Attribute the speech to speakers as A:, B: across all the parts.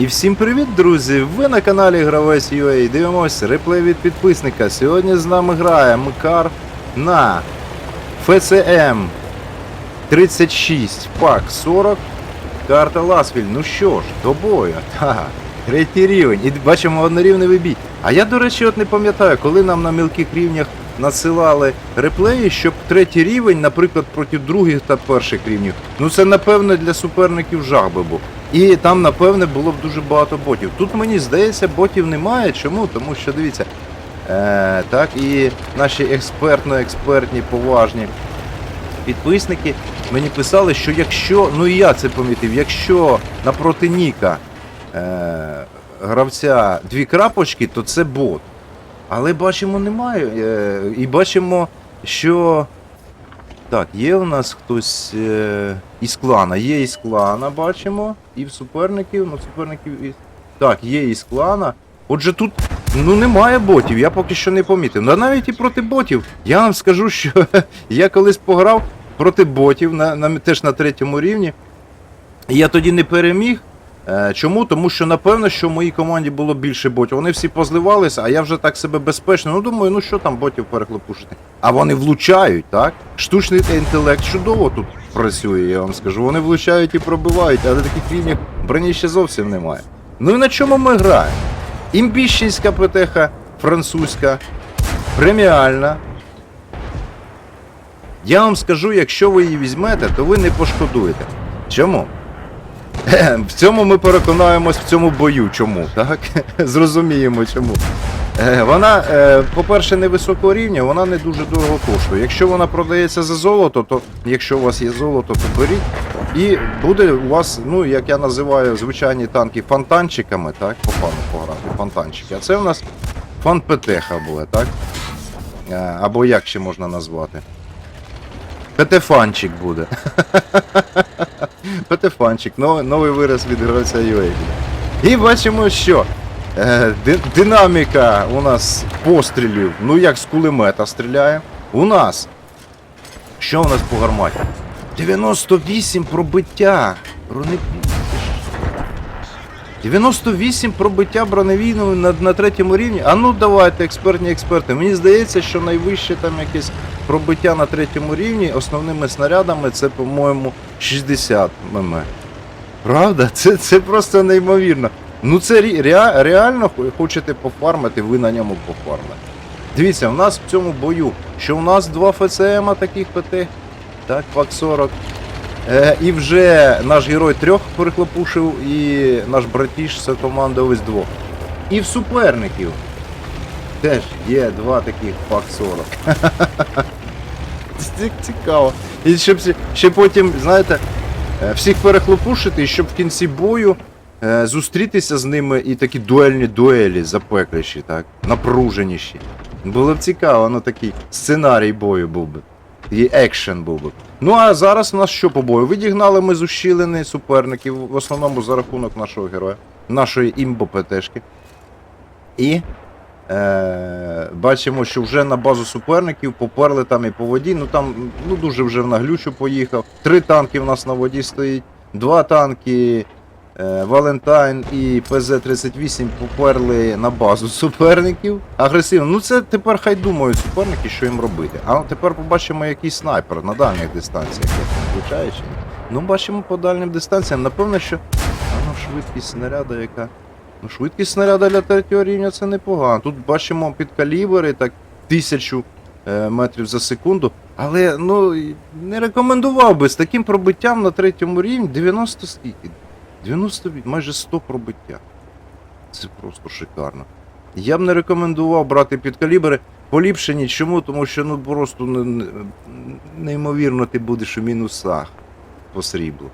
A: І всім привіт, друзі! Ви на каналі Гравець UA. Дивимось реплей від підписника. Сьогодні з нами грає Мкар на ФЦМ 36 пак 40. Карта Ласвіль. Ну що ж, до бою. Третій рівень. І бачимо однорівневий бій. А я, до речі, от не пам'ятаю, коли нам на мілких рівнях надсилали реплеї, щоб третій рівень, наприклад, проти других та перших рівнів. Ну це напевно для суперників жах би був. І там, напевне, було б дуже багато ботів. Тут мені здається, ботів немає. Чому? Тому що дивіться, е, так і наші експертно-експертні, поважні підписники мені писали, що якщо, ну і я це помітив, якщо напроти Ніка е, гравця дві крапочки, то це бот. Але бачимо, немає. Е, і бачимо, що. Так, є у нас хтось е, із клана. Є із клана, бачимо. І в суперників, ну суперників із. Так, є із клана. Отже, тут ну немає ботів, я поки що не помітив. Ну навіть і проти ботів. Я вам скажу, що я колись пограв проти ботів, на, на, теж на третьому рівні. Я тоді не переміг. Е, Чому? Тому що напевно, що в моїй команді було більше ботів. Вони всі позливалися, а я вже так себе безпечно. Ну думаю, ну що там ботів перехлопушити. А вони влучають, так? Штучний інтелект чудово тут працює, я вам скажу. Вони влучають і пробивають, але таких рівнів броні ще зовсім немає. Ну і на чому ми граємо? Імбіщенська ПТХ, французька, преміальна. Я вам скажу, якщо ви її візьмете, то ви не пошкодуєте. Чому? В цьому ми переконаємось в цьому бою. Чому? Так? Зрозуміємо чому. Е, Вона, е, по-перше, невисокого рівня, вона не дуже дорого коштує. Якщо вона продається за золото, то якщо у вас є золото, то беріть. І буде у вас, ну як я називаю, звичайні танки фонтанчиками, так, попану пограти, фонтанчики. А це у нас фан-ПТХ буде, так? Е, Або як ще можна назвати? ПТФанчик буде. Новий, новий вираз від гравця UA. І бачимо, що е, динаміка у нас пострілів, ну як з кулемета стріляє. У нас. Що у нас по гарматі? 98 пробиття. Бронебій. 98 пробиття броневійного на, на третьому рівні. А ну давайте, експертні експерти. Мені здається, що найвище там якесь пробиття на третьому рівні основними снарядами це, по-моєму, 60 мм. Правда? Це, це просто неймовірно. Ну це rea- реально хочете пофармити, ви на ньому пофармите. Дивіться, у нас в цьому бою, що у нас два ФЦМ таких ПТ, так, ПАК 40. Е, і вже наш герой трьох перехлопушив, і наш братіш це командовець двох. І в суперників теж є два таких ПАК 40. Це цікаво. І щоб ще потім, знаєте, е, всіх перехлопушити, і щоб в кінці бою е, зустрітися з ними і такі дуельні дуелі запекліші, так, напруженіші. Було б цікаво, ну такий сценарій бою був би. І екшен був би. Ну а зараз у нас що по бою? Відігнали ми з ущілини суперників, в основному за рахунок нашого героя, нашої імбо ПТшки. І е, бачимо, що вже на базу суперників поперли там і по воді. Ну там ну, дуже вже в наглючу поїхав. Три танки в нас на воді стоїть, два танки. Валентайн і ПЗ-38 поперли на базу суперників. Агресивно. Ну це тепер хай думають суперники, що їм робити. А тепер побачимо, який снайпер на дальніх дистанціях, як. Ну, бачимо по дальнім дистанціям. Напевно, що а ну, швидкість снаряда, яка. Ну, швидкість снаряда для третього рівня це непогано. Тут бачимо під калібри, так тисячу е, метрів за секунду. Але ну не рекомендував би з таким пробиттям на третьому рівні 90 скільки? 90, майже 100 пробиття. Це просто шикарно. Я б не рекомендував брати під калібри поліпшені. Чому? Тому що ну просто не- неймовірно ти будеш у мінусах по сріблу.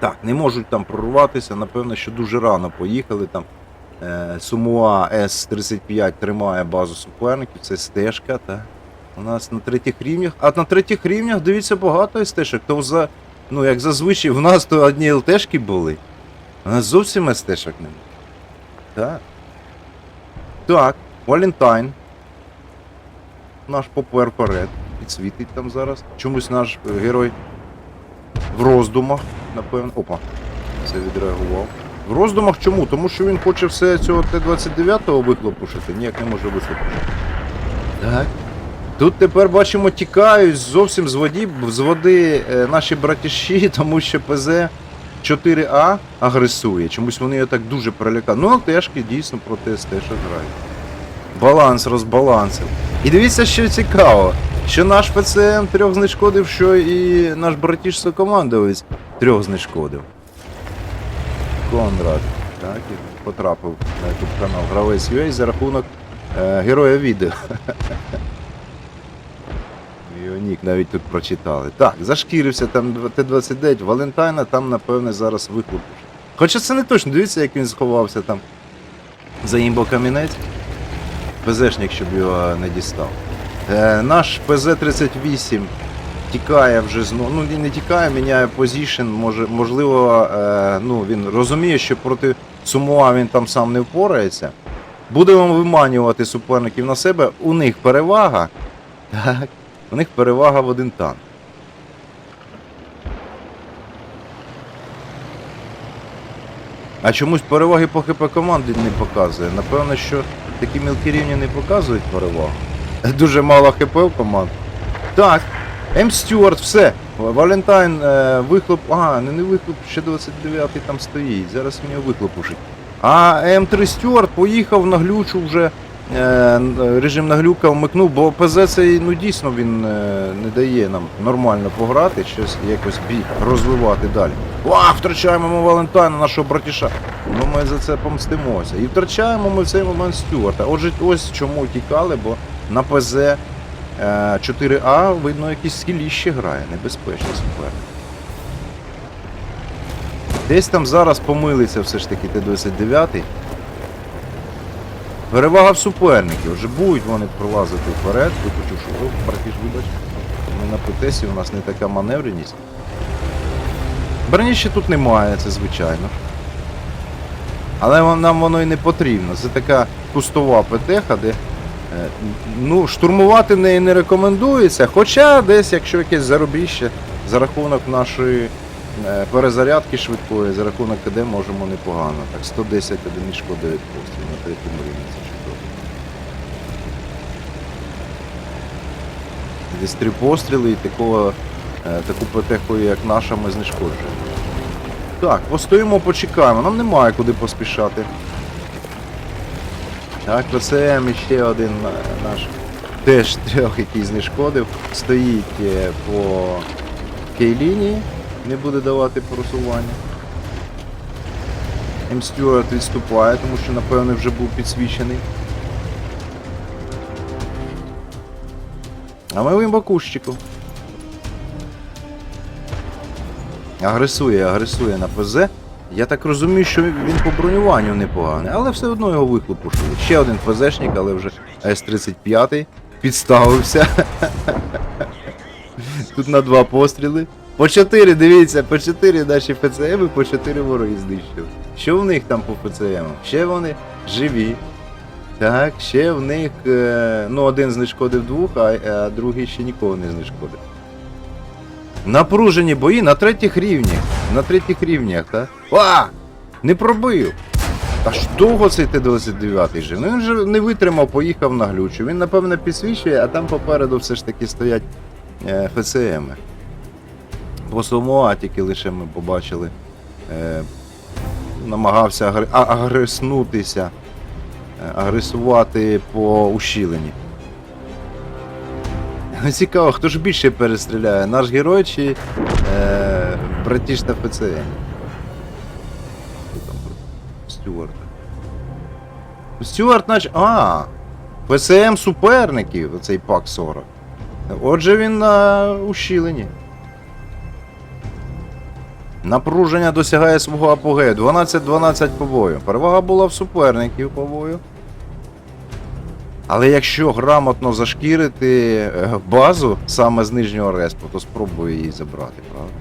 A: Так, не можуть там прорватися, напевно, що дуже рано поїхали там. Е, Сумуа С-35 тримає базу суперників, це стежка, та. У нас на третіх рівнях. А на третіх рівнях, дивіться, багато стежок. То за, ну, як зазвичай, в нас то одні ЛТшки були. У нас зовсім СТшок немає. Так. Так, Валентайн. Наш попер вперед. Підсвітить там зараз. Чомусь наш е, герой в роздумах, напевно. Опа. Це відреагував. В роздумах чому? Тому що він хоче все цього Т-29 вихлопушити, ніяк не може вихлопушити. Так. Тут тепер бачимо, тікають зовсім з води, з води е, наші братіші, тому що ПЗ 4А агресує. Чомусь вони його так дуже перелякали. Ну, ЛТшки дійсно проти СТ що грають. Баланс розбалансив. І дивіться, що цікаво, що наш ПЦМ трьох знешкодив, що і наш братіш сокомандовець трьох знешкодив. Конрад. Так, і потрапив на YouTube канал Гравець UA за рахунок е, героя відео. Його навіть тут прочитали. Так, зашкірився там Т-29, Валентайна там, напевне, зараз вихлопиш. Хоча це не точно, дивіться, як він сховався там за імбо камінець. ПЗшник, щоб його не дістав. Е, наш ПЗ-38 тікає вже знову. Ну, не тікає, міняє позішн. Може, можливо, е, ну, він розуміє, що проти Сумуа він там сам не впорається. Будемо виманювати суперників на себе. У них перевага. Так. У них перевага в один танк. А чомусь переваги по ХП команди не показує. Напевно, що такі мілкі рівні не показують перевагу. Дуже мало ХП у команд. Так, М. Стюарт, все. Валентайн, е, вихлоп. А, не, не вихлоп, ще 29-й там стоїть. Зараз його вихлопушить. А М3 Стюарт поїхав на глючу вже. Е, режим на глюка вмикнув, бо ПЗ цей ну дійсно він е, не дає нам нормально пограти, щось якось бій розвивати далі. Ах, втрачаємо ми Валентайна, нашого братіша. Ну ми за це помстимося. І втрачаємо ми в цей момент Стюарта. Отже, ось чому тікали, бо на ПЗ е, 4А видно якісь скіліще грає, небезпечний суперник. Десь там зараз помилиться все ж таки Т-29. Перевага в суперників. Вже будуть вони пролазити вперед. Виключу, що О, братіш, вибач. Ми на ПТСі, у нас не така маневреність. Броніще тут немає, це звичайно. Але нам воно і не потрібно. Це така кустова ПТХ, де е, ну, штурмувати неї не рекомендується. Хоча десь, якщо якесь зарубіще за рахунок нашої перезарядки швидкої, за рахунок КД можемо непогано. Так, 110 одиниць шкоди від пострілів на третьому рівні. Це чудово. Десь три постріли і такого, е, таку ПТХу, як наша, ми знешкоджуємо. Так, постоїмо, почекаємо. Нам немає куди поспішати. Так, ПЦМ ще один е, наш теж трьох, який знешкодив. Стоїть е, по кей-лінії, не буде давати просування. М. Стюарт відступає, тому що, напевне, вже був підсвічений. А ми в імбакущику. Агресує, агресує на ПЗ. Я так розумію, що він по бронюванню непоганий, але все одно його вихлопушили. Ще один ПЗшник, але вже С-35 підставився. Тут на два постріли. По 4, дивіться, по 4 наші ПЦМ і по 4 вороги знищили. Що в них там по ПЦМ? Ще вони живі. Так, ще в них. е, Ну, один знешкодив двох, а, а другий ще нікого не знешкодив. Напружені бої на третіх рівнях. На третіх рівнях, так? А! Не пробив! Аж довго цей Т-29 жив. Ну він же не витримав, поїхав на глючу. Він, напевно, підсвічує, а там попереду все ж таки стоять е, ФЦМи. По Сомоа тільки лише ми побачили. Е, намагався агр... агреснутися, е, агресувати по ущілені. Цікаво, хто ж більше перестріляє, наш герой чи е, братіш на ПЦМ? Хто там Стюарт. Стюарт нач. А! ПСМ суперників, оцей пак 40. Отже, він на ущілені. Напруження досягає свого апогею. 12-12 по бою. Перевага була в суперників по бою. Але якщо грамотно зашкірити е, базу саме з нижнього респу, то спробую її забрати, правда?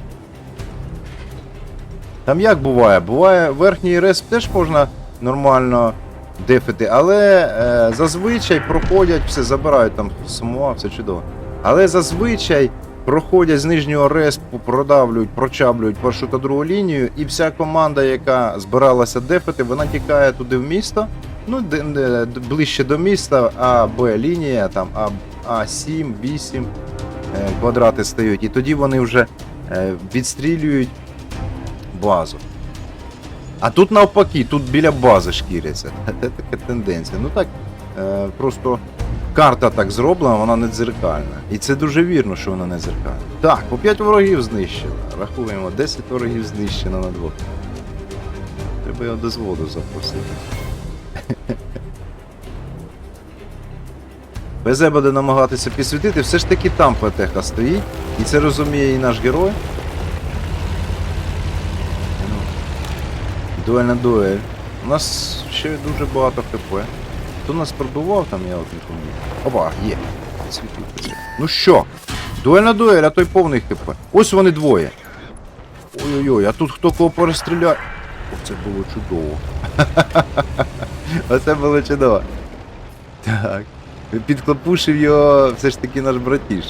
A: Там як буває? Буває, верхній респ теж можна нормально дефити, але е, зазвичай проходять все, забирають там самуа, все чудово. Але зазвичай проходять з нижнього респу, продавлюють, прочаблюють першу та другу лінію, і вся команда, яка збиралася дефити, вона тікає туди в місто. Ну, де, де- ближче до міста, А, Б лінія, там А, А7, 8 е, квадрати стають. І тоді вони вже е, відстрілюють базу. А тут навпаки, тут біля бази шкіряться. Це така тенденція. Ну так, е, просто карта так зроблена, вона не дзеркальна. І це дуже вірно, що вона не дзеркальна. Так, по 5 ворогів знищено. Рахуємо, 10 ворогів знищено на двох. Треба його до зводу запросити. БЗ буде намагатися підсвітити, все ж таки там ПТХ стоїть, і це розуміє і наш герой. Ну, Дуельна дуель. У нас ще дуже багато ХП. Хто нас пробивав там, я от не пам'ятаю. Опа, є. Ну що? Дуельна дуель, а той повний ХП. Ось вони двоє. Ой-ой-ой, а тут хто кого перестріляє. Оце було чудово. Оце було чудово. Так. Підклопушив його все ж таки наш братіш.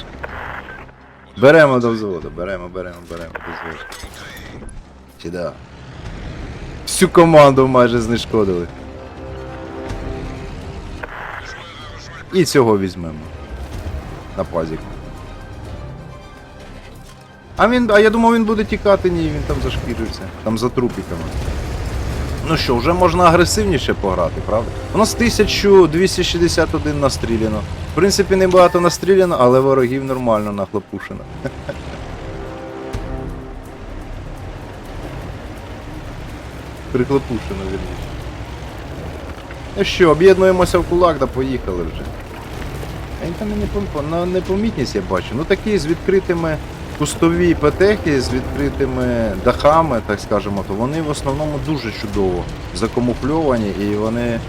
A: Беремо до взводу, беремо, беремо, беремо до взводу. Чи да? Всю команду майже знешкодили. І цього візьмемо. На пазіку. А він. А я думав він буде тікати, ні, він там зашкірився. Там за трупіками. Ну що, вже можна агресивніше пограти, правда? У нас 1261 настріляно. В принципі, небагато настріляно, але ворогів нормально нахлопушено. Прихлопушено, вірніше. Ну що, об'єднуємося в кулак, да поїхали вже. Він там не пом- на непомітність я бачу. Ну такі з відкритими кустові петехи, з відкритими дахами, так скажемо, то вони в основному дуже чудово закамуфльовані і вони е,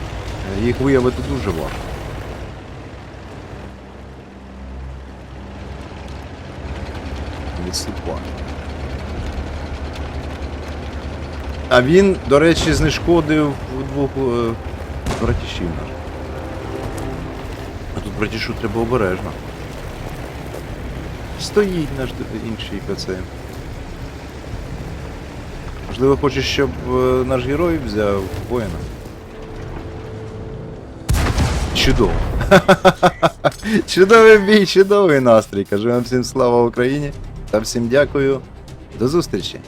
A: їх виявити дуже важко. Відступає. А він, до речі, знешкодив двох е, братішів наших. А тут братішу треба обережно. Стоїть наш д- інший ПЦ. Можливо, хочеш, щоб е, наш герой взяв воїна. Чудово. Чудовий бій, чудовий настрій. Кажу вам всім слава Україні та всім дякую. До зустрічі!